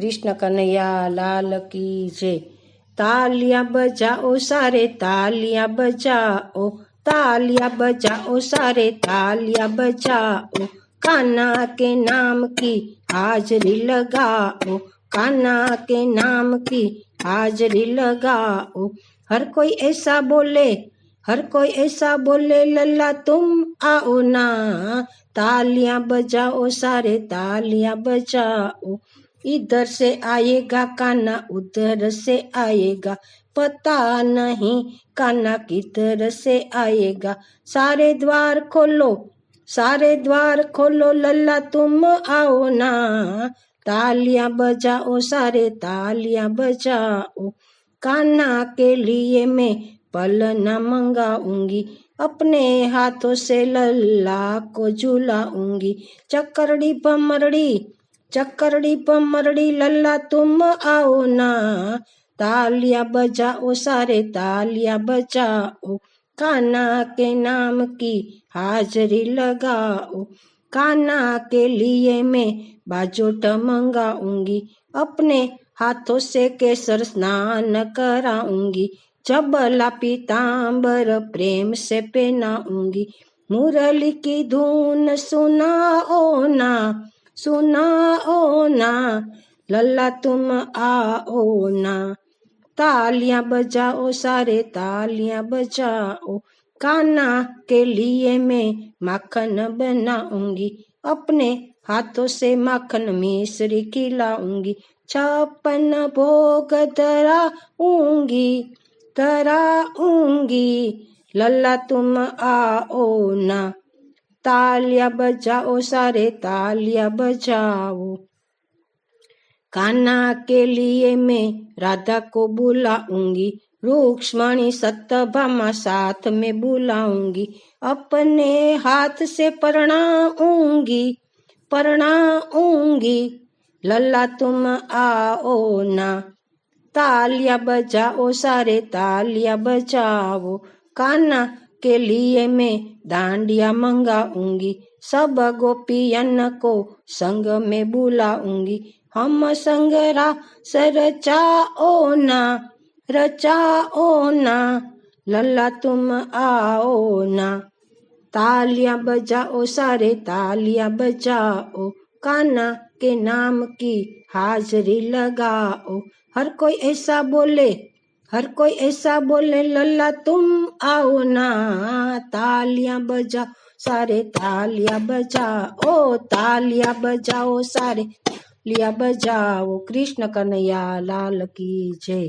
कृष्ण कन्हैया लाल की जय तालियाँ बजाओ सारे तालियाँ बजाओ तालियाँ बजाओ सारे तालियाँ बजाओ काना के नाम की हाजरी लगाओ काना के नाम की हाजरी लगाओ हर कोई ऐसा बोले हर कोई ऐसा बोले लल्ला तुम आओ ना तालियाँ बजाओ सारे तालियाँ बजाओ इधर से आएगा काना उधर से आएगा। पता नहीं काना किधर से आएगा। सारे द्वार खोलो, सारे द्वार खोलो, लल्ला तुम आओ ना। तालियाँ बजाओ, सारे तालियाँ बजाओ। काना के लिए मैं पल न मंगाऊँगी, अपने हाथों से लल्ला को झुलाऊँगी। चक्करड़ी पमरड़ी चक्करड़ी पमरड़ी, लल्ला तुम आओ ना। तालियाँ बजाओ, सारे तालियाँ बजाओ। काना के नाम की हाजरी लगाओ। काना के लिए मैं बाजोट मंगाऊँगी। अपने हाथों से केसर स्नान कराऊँगी। चबला पीताम्बर प्रेम से पहनाऊँगी। मुरली की धुन सुनाओ ना। सुनाओ ना, लल्ला तुम आओ ना। तालियाँ बजाओ, सारे तालियाँ बजाओ। काना के लिए मैं माखन बनाऊँगी, अपने हाथों से माखन मिश्री खिलाऊँगी। छप्पन भोग तराऊँगी तराऊँगी, लल्ला तुम आओ ना। तालियाँ बजाओ, सारे तालियाँ बजाओ। कान्हा के लिए मैं राधा को बुलाऊँगी, रुक्ष्मणी सत्यभामा साथ में बुलाऊँगी, अपने हाथ से प्रणाऊँगी प्रणाऊँगी। लल्ला तुम आओ ना, तालियाँ बजाओ, सारे तालियाँ बजाओ। कान्हा के लिए मैं दांडिया मंगाऊँगी। सब गोपियन को संग में बुलाऊँगी। हम संग रा सरचाओ ना रचाओ ना, लल्ला तुम आओ ना। तालियाँ बजाओ, सारे तालियाँ बजाओ। काना के नाम की हाजरी लगाओ। हर कोई ऐसा बोले हर कोई ऐसा बोले लल्ला तुम आओ ना तालियाँ बजाओ सारे तालियाँ बजाओ तालियाँ बजाओ सारे लिया बजाओ कृष्ण कन्हैया लाल की जय